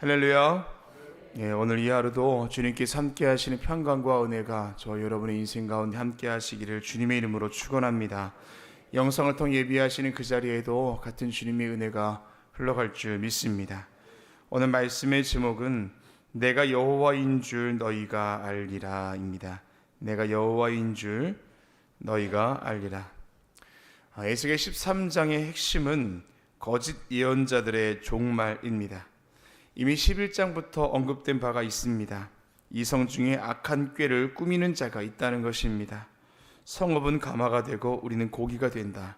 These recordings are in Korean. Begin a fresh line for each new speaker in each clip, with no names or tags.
할렐루야. 예, 오늘 이 하루도 주님께서 함께 하시는 평강과 은혜가 저 여러분의 인생 가운데 함께 하시기를 주님의 이름으로 축원합니다. 영상을 통해 예비하시는 그 자리에도 같은 주님의 은혜가 흘러갈 줄 믿습니다. 오늘 말씀의 제목은 내가 여호와인 줄 너희가 알리라입니다. 내가 여호와인 줄 너희가 알리라. 아, 에스겔 13장의 핵심은 거짓 예언자들의 종말입니다. 이미 11장부터 언급된 바가 있습니다. 이성 중에 악한 꾀를 꾸미는 자가 있다는 것입니다. 성읍은 가마가 되고 우리는 고기가 된다.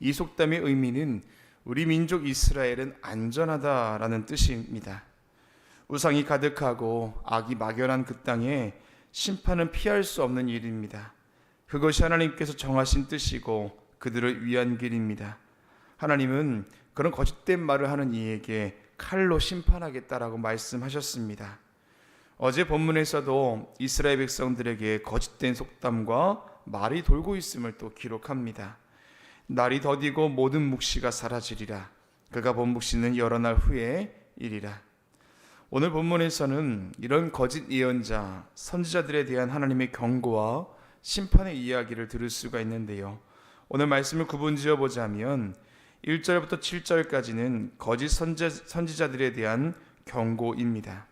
이 속담의 의미는 우리 민족 이스라엘은 안전하다라는 뜻입니다. 우상이 가득하고 악이 막연한 그 땅에 심판은 피할 수 없는 일입니다. 그것이 하나님께서 정하신 뜻이고 그들을 위한 길입니다. 하나님은 그런 거짓된 말을 하는 이에게 칼로 심판하겠다라고 말씀하셨습니다. 어제 본문에서도 이스라엘 백성들에게 거짓된 속담과 말이 돌고 있음을 또 기록합니다. 날이 더디고 모든 묵시가 사라지리라. 그가 본 묵시는 여러 날 후에 일이라. 오늘 본문에서는 이런 거짓 예언자, 선지자들에 대한 하나님의 경고와 심판의 이야기를 들을 수가 있는데요. 오늘 말씀을 구분지어 보자면 1절부터 7절까지는 거짓 선지, 선지자들에 대한 경고입니다.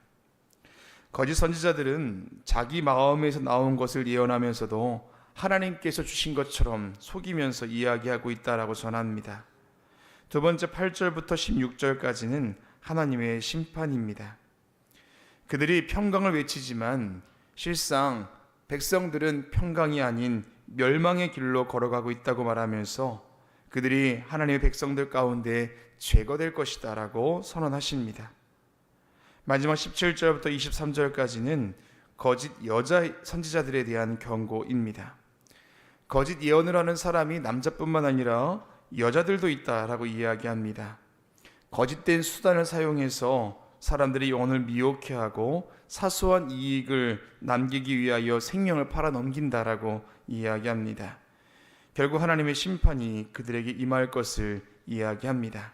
거짓 선지자들은 자기 마음에서 나온 것을 예언하면서도 하나님께서 주신 것처럼 속이면서 이야기하고 있다라고 전합니다. 두 번째 8절부터 16절까지는 하나님의 심판입니다. 그들이 평강을 외치지만 실상 백성들은 평강이 아닌 멸망의 길로 걸어가고 있다고 말하면서 그들이 하나님의 백성들 가운데 제거될 것이다라고 선언하십니다. 마지막 17절부터 23절까지는 거짓 여자 선지자들에 대한 경고입니다. 거짓 예언을 하는 사람이 남자뿐만 아니라 여자들도 있다라고 이야기합니다. 거짓된 수단을 사용해서 사람들이 영혼을 미혹해 하고 사소한 이익을 남기기 위하여 생명을 팔아 넘긴다라고 이야기합니다. 결국 하나님의 심판이 그들에게 임할 것을 이야기합니다.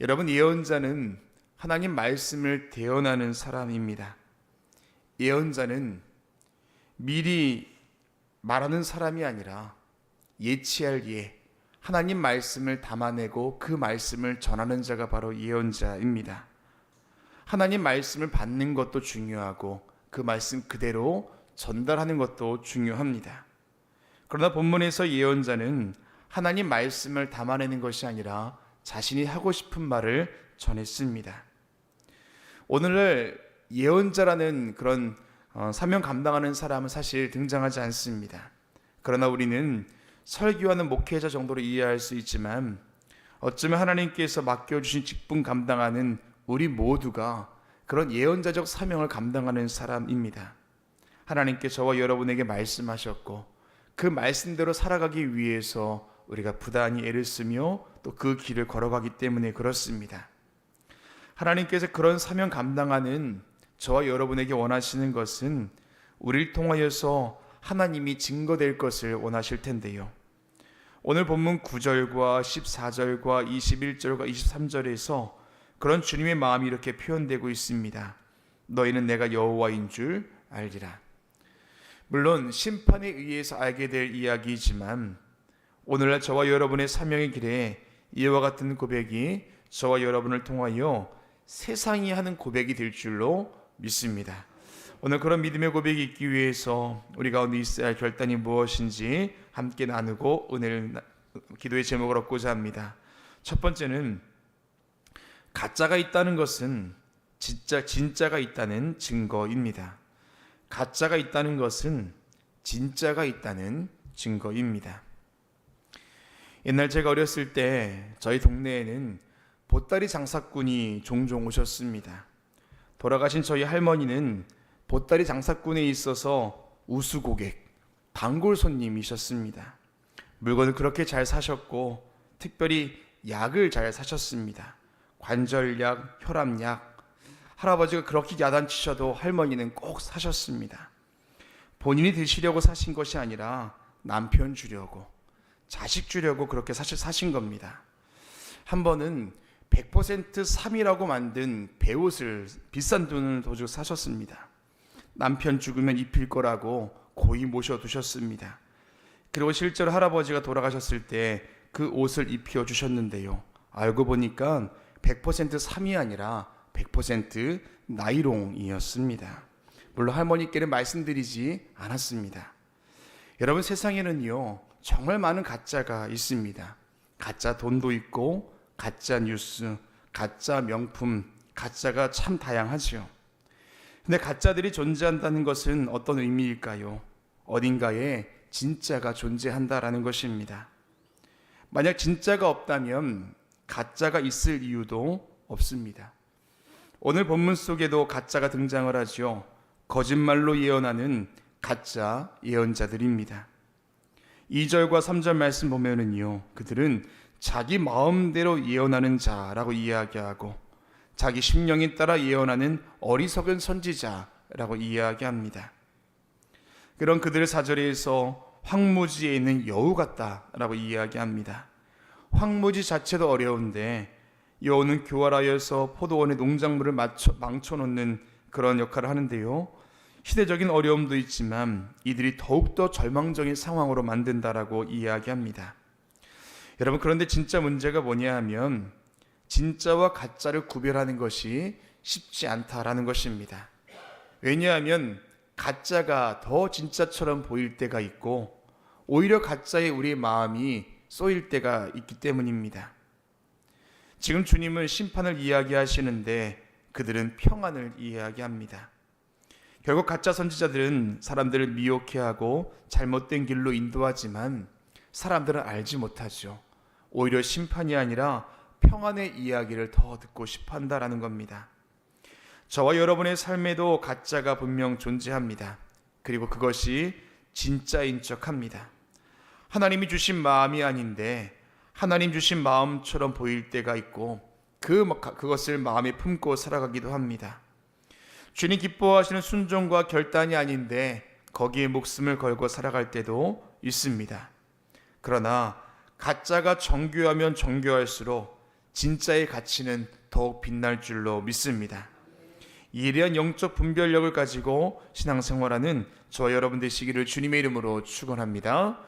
여러분 예언자는 하나님 말씀을 대언하는 사람입니다. 예언자는 미리 말하는 사람이 아니라 예치할 예, 하나님 말씀을 담아내고 그 말씀을 전하는 자가 바로 예언자입니다. 하나님 말씀을 받는 것도 중요하고 그 말씀 그대로 전달하는 것도 중요합니다. 그러나 본문에서 예언자는 하나님 말씀을 담아내는 것이 아니라 자신이 하고 싶은 말을 전했습니다. 오늘날 예언자라는 그런 어, 사명 감당하는 사람은 사실 등장하지 않습니다. 그러나 우리는 설교하는 목회자 정도로 이해할 수 있지만 어쩌면 하나님께서 맡겨주신 직분 감당하는 우리 모두가 그런 예언자적 사명을 감당하는 사람입니다. 하나님께 저와 여러분에게 말씀하셨고 그 말씀대로 살아가기 위해서 우리가 부단히 애를 쓰며 또 그 길을 걸어가기 때문에 그렇습니다. 하나님께서 그런 사명 감당하는 저와 여러분에게 원하시는 것은 우리를 통하여서 하나님이 증거될 것을 원하실 텐데요. 오늘 본문 9절과 14절과 21절과 23절에서 그런 주님의 마음이 이렇게 표현되고 있습니다. 너희는 내가 여호와인 줄 알리라. 물론 심판에 의해서 알게 될 이야기이지만 오늘날 저와 여러분의 사명의 길에 이와 같은 고백이 저와 여러분을 통하여 세상이 하는 고백이 될 줄로 믿습니다. 오늘 그런 믿음의 고백이 있기 위해서 우리 가운데 있어야 할 결단이 무엇인지 함께 나누고 은혜를 기도의 제목을 얻고자 합니다. 첫 번째는 가짜가 있다는 것은 진짜 진짜가 있다는 증거입니다. 가짜가 있다는 것은 진짜가 있다는 증거입니다. 옛날 제가 어렸을 때 저희 동네에는 보따리 장사꾼이 종종 오셨습니다. 돌아가신 저희 할머니는 보따리 장사꾼에 있어서 우수 고객, 단골 손님이셨습니다. 물건을 그렇게 잘 사셨고 특별히 약을 잘 사셨습니다. 관절약, 혈압약. 할아버지가 그렇게 야단치셔도 할머니는 꼭 사셨습니다. 본인이 드시려고 사신 것이 아니라 남편 주려고, 자식 주려고 그렇게 사실 사신 겁니다. 한 번은 100% 3이라고 만든 배옷을 비싼 돈을 더 주고 사셨습니다. 남편 죽으면 입힐 거라고 고이 모셔두셨습니다. 그리고 실제로 할아버지가 돌아가셨을 때 그 옷을 입혀 주셨는데요. 알고 보니까 100% 3이 아니라 100% 나이롱이었습니다. 물론 할머니께는 말씀드리지 않았습니다. 여러분 세상에는요 정말 많은 가짜가 있습니다. 가짜 돈도 있고 가짜 뉴스, 가짜 명품, 가짜가 참 다양하지요. 근데 가짜들이 존재한다는 것은 어떤 의미일까요? 어딘가에 진짜가 존재한다라는 것입니다. 만약 진짜가 없다면 가짜가 있을 이유도 없습니다. 오늘 본문 속에도 가짜가 등장을 하죠. 거짓말로 예언하는 가짜 예언자들입니다. 2절과 3절 말씀 보면은요. 그들은 자기 마음대로 예언하는 자라고 이야기하고 자기 심령에 따라 예언하는 어리석은 선지자라고 이야기합니다. 그런 그들의 사절에서 황무지에 있는 여우 같다라고 이야기합니다. 황무지 자체도 어려운데 여우는 교활하여서 포도원의 농작물을 맞춰, 망쳐놓는 그런 역할을 하는데요. 시대적인 어려움도 있지만 이들이 더욱더 절망적인 상황으로 만든다라고 이야기합니다. 여러분 그런데 진짜 문제가 뭐냐 하면 진짜와 가짜를 구별하는 것이 쉽지 않다라는 것입니다. 왜냐하면 가짜가 더 진짜처럼 보일 때가 있고 오히려 가짜에 우리의 마음이 쏘일 때가 있기 때문입니다. 지금 주님은 심판을 이야기하시는데 그들은 평안을 이야기합니다. 결국 가짜 선지자들은 사람들을 미혹해하고 잘못된 길로 인도하지만 사람들은 알지 못하죠. 오히려 심판이 아니라 평안의 이야기를 더 듣고 싶어 한다라는 겁니다. 저와 여러분의 삶에도 가짜가 분명 존재합니다. 그리고 그것이 진짜인 척 합니다. 하나님이 주신 마음이 아닌데 하나님 주신 마음처럼 보일 때가 있고 그 그것을 마음에 품고 살아가기도 합니다. 주님 기뻐하시는 순종과 결단이 아닌데 거기에 목숨을 걸고 살아갈 때도 있습니다. 그러나 가짜가 정교하면 정교할수록 진짜의 가치는 더욱 빛날 줄로 믿습니다. 예리한 영적 분별력을 가지고 신앙생활하는 저 여러분 되시기를 주님의 이름으로 축원합니다.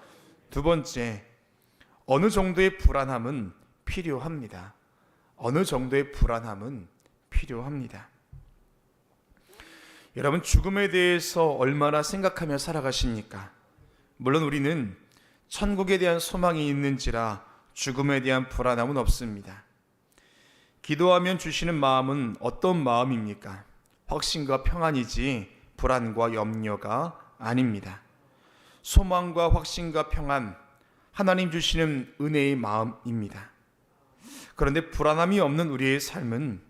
두 번째, 어느 정도의 불안함은 필요합니다. 어느 정도의 불안함은 필요합니다. 여러분 죽음에 대해서 얼마나 생각하며 살아가십니까? 물론 우리는 천국에 대한 소망이 있는지라 죽음에 대한 불안함은 없습니다. 기도하면 주시는 마음은 어떤 마음입니까? 확신과 평안이지 불안과 염려가 아닙니다. 소망과 확신과 평안, 하나님 주시는 은혜의 마음입니다. 그런데 불안함이 없는 우리의 삶은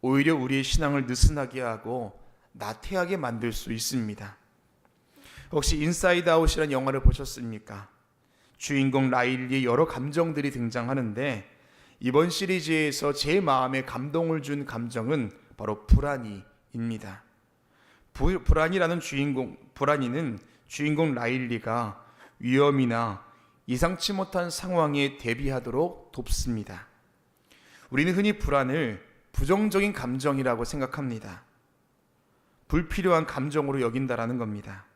오히려 우리의 신앙을 느슨하게 하고 나태하게 만들 수 있습니다. 혹시 인사이드 아웃이라는 영화를 보셨습니까? 주인공 라일리의 여러 감정들이 등장하는데 이번 시리즈에서 제 마음에 감동을 준 감정은 바로 불안이입니다. 부, 불안이라는 주인공, 불안이는 주인공 라일리가 위험이나 예상치 못한 상황에 대비하도록 돕습니다. 우리는 흔히 불안을 부정적인 감정이라고 생각합니다. 불필요한 감정으로 여긴다라는 겁니다.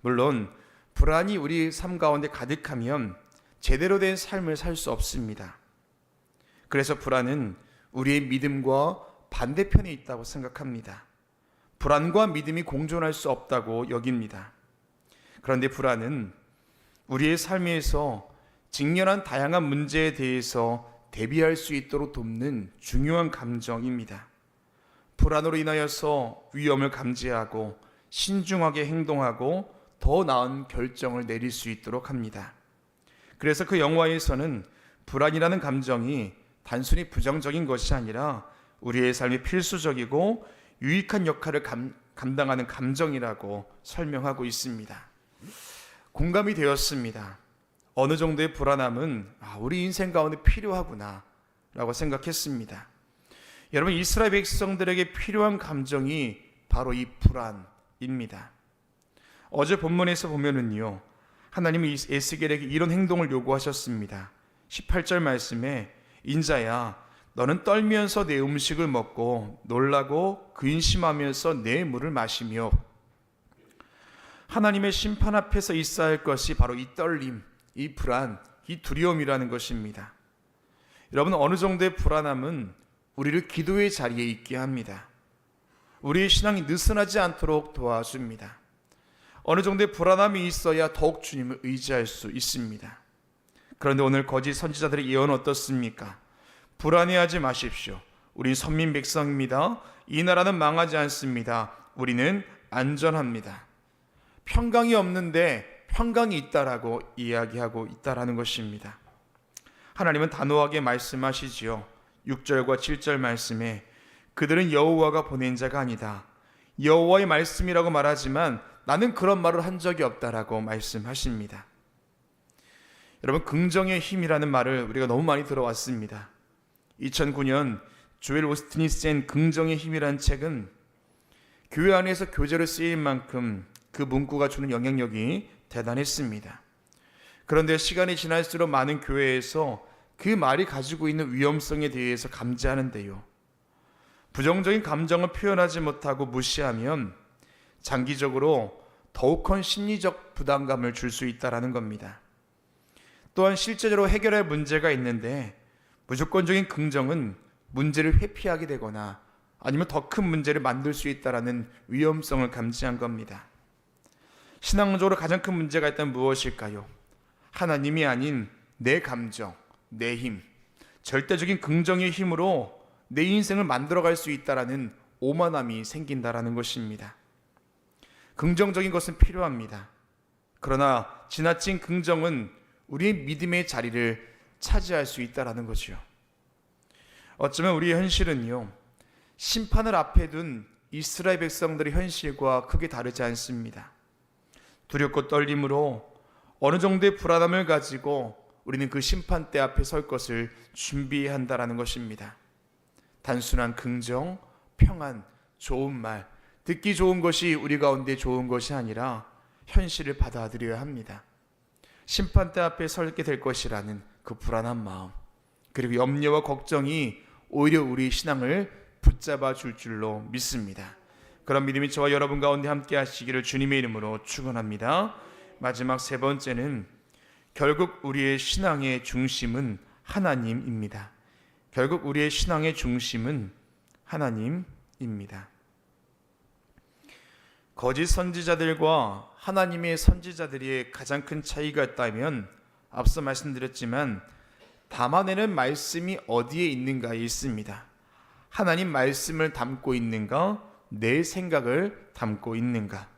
물론 불안이 우리 삶 가운데 가득하면 제대로 된 삶을 살 수 없습니다. 그래서 불안은 우리의 믿음과 반대편에 있다고 생각합니다. 불안과 믿음이 공존할 수 없다고 여깁니다. 그런데 불안은 우리의 삶에서 직면한 다양한 문제에 대해서 대비할 수 있도록 돕는 중요한 감정입니다. 불안으로 인하여서 위험을 감지하고 신중하게 행동하고 더 나은 결정을 내릴 수 있도록 합니다. 그래서 그 영화에서는 불안이라는 감정이 단순히 부정적인 것이 아니라 우리의 삶에 필수적이고 유익한 역할을 감, 감당하는 감정이라고 설명하고 있습니다. 공감이 되었습니다. 어느 정도의 불안함은 아, 우리 인생 가운데 필요하구나 라고 생각했습니다. 여러분 이스라엘 백성들에게 필요한 감정이 바로 이 불안입니다. 어제 본문에서 보면은요. 하나님이 에스겔에게 이런 행동을 요구하셨습니다. 18절 말씀에 인자야 너는 떨면서 내 음식을 먹고 놀라고 근심하면서 내 물을 마시며 하나님의 심판 앞에서 있어야 할 것이 바로 이 떨림, 이 불안, 이 두려움이라는 것입니다. 여러분 어느 정도의 불안함은 우리를 기도의 자리에 있게 합니다. 우리의 신앙이 느슨하지 않도록 도와줍니다. 어느 정도의 불안함이 있어야 더욱 주님을 의지할 수 있습니다. 그런데 오늘 거짓 선지자들의 예언 어떻습니까? 불안해하지 마십시오. 우리 선민 백성입니다. 이 나라는 망하지 않습니다. 우리는 안전합니다. 평강이 없는데 평강이 있다라고 이야기하고 있다라는 것입니다. 하나님은 단호하게 말씀하시지요. 6절과 7절 말씀에 그들은 여호와가 보낸 자가 아니다. 여호와의 말씀이라고 말하지만 나는 그런 말을 한 적이 없다라고 말씀하십니다. 여러분 긍정의 힘이라는 말을 우리가 너무 많이 들어왔습니다. 2009년 조엘 오스틴이 쓴 긍정의 힘이라는 책은 교회 안에서 교재로 쓰일 만큼 그 문구가 주는 영향력이 대단했습니다. 그런데 시간이 지날수록 많은 교회에서 그 말이 가지고 있는 위험성에 대해서 감지하는데요. 부정적인 감정을 표현하지 못하고 무시하면 장기적으로 더욱 큰 심리적 부담감을 줄 수 있다라는 겁니다. 또한 실제로 해결할 문제가 있는데 무조건적인 긍정은 문제를 회피하게 되거나 아니면 더 큰 문제를 만들 수 있다라는 위험성을 감지한 겁니다. 신앙적으로 가장 큰 문제가 있다면 무엇일까요? 하나님이 아닌 내 감정, 내 힘, 절대적인 긍정의 힘으로 내 인생을 만들어갈 수 있다라는 오만함이 생긴다라는 것입니다. 긍정적인 것은 필요합니다. 그러나 지나친 긍정은 우리의 믿음의 자리를 차지할 수 있다라는 거죠. 어쩌면 우리의 현실은요, 심판을 앞에 둔 이스라엘 백성들의 현실과 크게 다르지 않습니다. 두렵고 떨림으로 어느 정도의 불안함을 가지고 우리는 그 심판대 앞에 설 것을 준비한다라는 것입니다. 단순한 긍정, 평안, 좋은 말, 듣기 좋은 것이 우리 가운데 좋은 것이 아니라 현실을 받아들여야 합니다. 심판대 앞에 설게 될 것이라는 그 불안한 마음, 그리고 염려와 걱정이 오히려 우리 신앙을 붙잡아 줄 줄로 믿습니다. 그런 믿음이 저와 여러분 가운데 함께 하시기를 주님의 이름으로 축원합니다. 마지막 세 번째는 결국 우리의 신앙의 중심은 하나님입니다. 결국 우리의 신앙의 중심은 하나님입니다. 거짓 선지자들과 하나님의 선지자들이 가장 큰 차이가 있다면 앞서 말씀드렸지만 담아내는 말씀이 어디에 있는가에 있습니다. 하나님 말씀을 담고 있는가, 내 생각을 담고 있는가.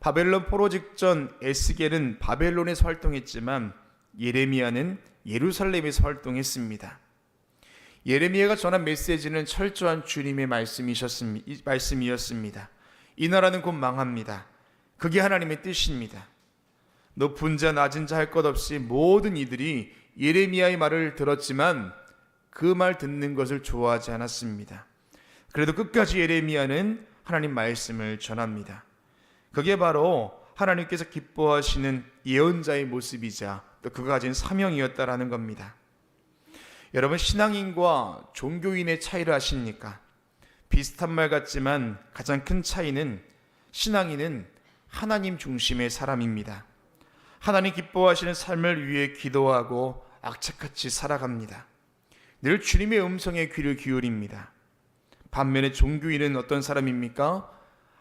바벨론 포로 직전 에스겔은 바벨론에서 활동했지만 예레미야는 예루살렘에서 활동했습니다. 예레미야가 전한 메시지는 철저한 주님의 말씀이었습니다. 이 나라는 곧 망합니다. 그게 하나님의 뜻입니다. 높은 자 낮은 자 할 것 없이 모든 이들이 예레미야의 말을 들었지만 그 말 듣는 것을 좋아하지 않았습니다. 그래도 끝까지 예레미야는 하나님 말씀을 전합니다. 그게 바로 하나님께서 기뻐하시는 예언자의 모습이자 또 그가 가진 사명이었다라는 겁니다. 여러분 신앙인과 종교인의 차이를 아십니까? 비슷한 말 같지만 가장 큰 차이는 신앙인은 하나님 중심의 사람입니다. 하나님 기뻐하시는 삶을 위해 기도하고 악착같이 살아갑니다. 늘 주님의 음성에 귀를 기울입니다. 반면에 종교인은 어떤 사람입니까?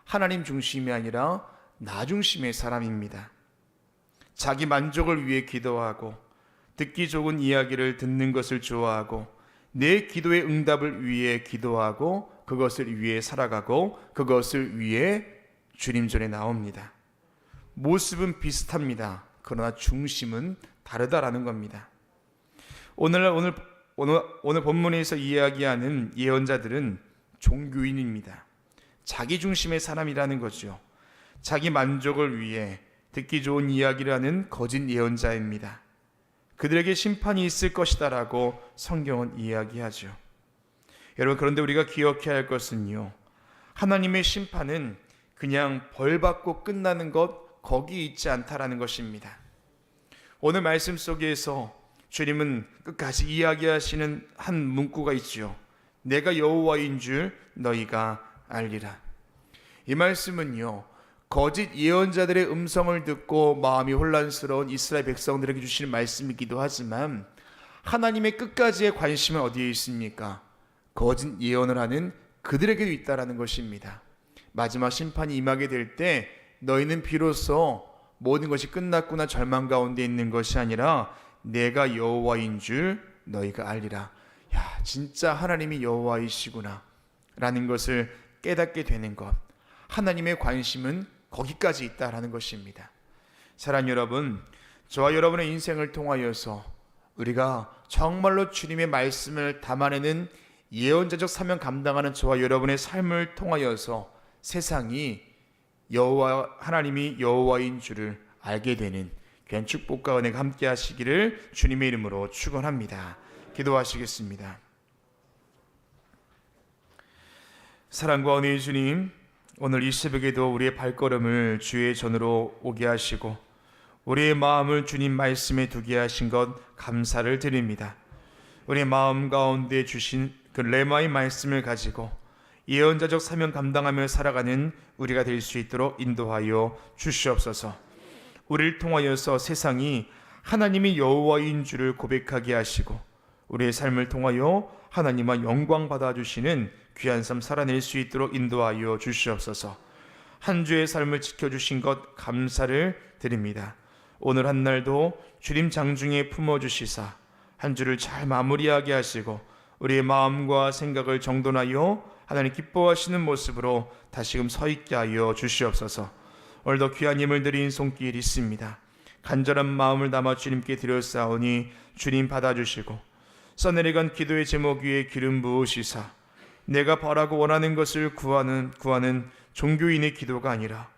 하나님 중심이 아니라 나 중심의 사람입니다. 자기 만족을 위해 기도하고 듣기 좋은 이야기를 듣는 것을 좋아하고 내 기도의 응답을 위해 기도하고 그것을 위해 살아가고 그것을 위해 주님 전에 나옵니다. 모습은 비슷합니다. 그러나 중심은 다르다라는 겁니다. 오늘 오늘 오늘 오늘 본문에서 이야기하는 예언자들은 종교인입니다. 자기 중심의 사람이라는 거죠. 자기 만족을 위해 듣기 좋은 이야기를 하는 거짓 예언자입니다. 그들에게 심판이 있을 것이다라고 성경은 이야기하죠. 여러분 그런데 우리가 기억해야 할 것은요. 하나님의 심판은 그냥 벌 받고 끝나는 것 거기 있지 않다라는 것입니다. 오늘 말씀 속에서 주님은 끝까지 이야기하시는 한 문구가 있죠. 내가 여호와인 줄 너희가 알리라. 이 말씀은요. 거짓 예언자들의 음성을 듣고 마음이 혼란스러운 이스라엘 백성들에게 주시는 말씀이기도 하지만 하나님의 끝까지의 관심은 어디에 있습니까? 거짓 예언을 하는 그들에게도 있다라는 것입니다. 마지막 심판이 임하게 될 때 너희는 비로소 모든 것이 끝났구나 절망 가운데 있는 것이 아니라 내가 여호와인 줄 너희가 알리라. 야, 진짜 하나님이 여호와이시구나. 라는 것을 깨닫게 되는 것. 하나님의 관심은 거기까지 있다라는 것입니다. 사랑 여러분, 저와 여러분의 인생을 통하여서 우리가 정말로 주님의 말씀을 담아내는 예언자적 사명 감당하는 저와 여러분의 삶을 통하여서 세상이 여호와 하나님이 여호와인 줄을 알게 되는 귀한 축복과 은혜가 함께 하시기를 주님의 이름으로 축원합니다. 기도하시겠습니다. 사랑과 은혜의 주님, 오늘 이 새벽에도 우리의 발걸음을 주의 전으로 오게 하시고 우리의 마음을 주님 말씀에 두게 하신 것 감사를 드립니다. 우리의 마음 가운데 주신 그 레마의 말씀을 가지고 예언자적 사명 감당하며 살아가는 우리가 될 수 있도록 인도하여 주시옵소서. 우리를 통하여서 세상이 하나님이 여호와인 줄을 고백하게 하시고 우리의 삶을 통하여 하나님만 영광 받아 주시는 귀한 삶 살아낼 수 있도록 인도하여 주시옵소서. 한 주의 삶을 지켜 주신 것 감사를 드립니다. 오늘 한 날도 주님 장중에 품어 주시사 한 주를 잘 마무리하게 하시고 우리의 마음과 생각을 정돈하여 하나님 기뻐하시는 모습으로 다시금 서 있게 하여 주시옵소서. 오늘도 귀한 힘을 드린 손길 있습니다. 간절한 마음을 담아 주님께 드렸사오니 주님 받아주시고 써내려간 기도의 제목 위에 기름 부으시사 내가 바라고 원하는 것을 구하는 구하는 종교인의 기도가 아니라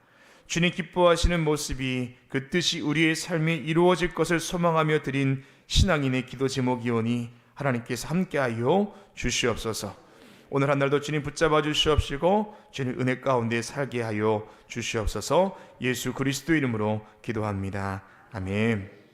주님 기뻐하시는 모습이 그 뜻이 우리의 삶에 이루어질 것을 소망하며 드린 신앙인의 기도 제목이오니 하나님께서 함께하여 주시옵소서. 오늘 한 날도 주님 붙잡아 주시옵시고 주님 은혜 가운데 살게 하여 주시옵소서. 예수 그리스도 이름으로 기도합니다. 아멘.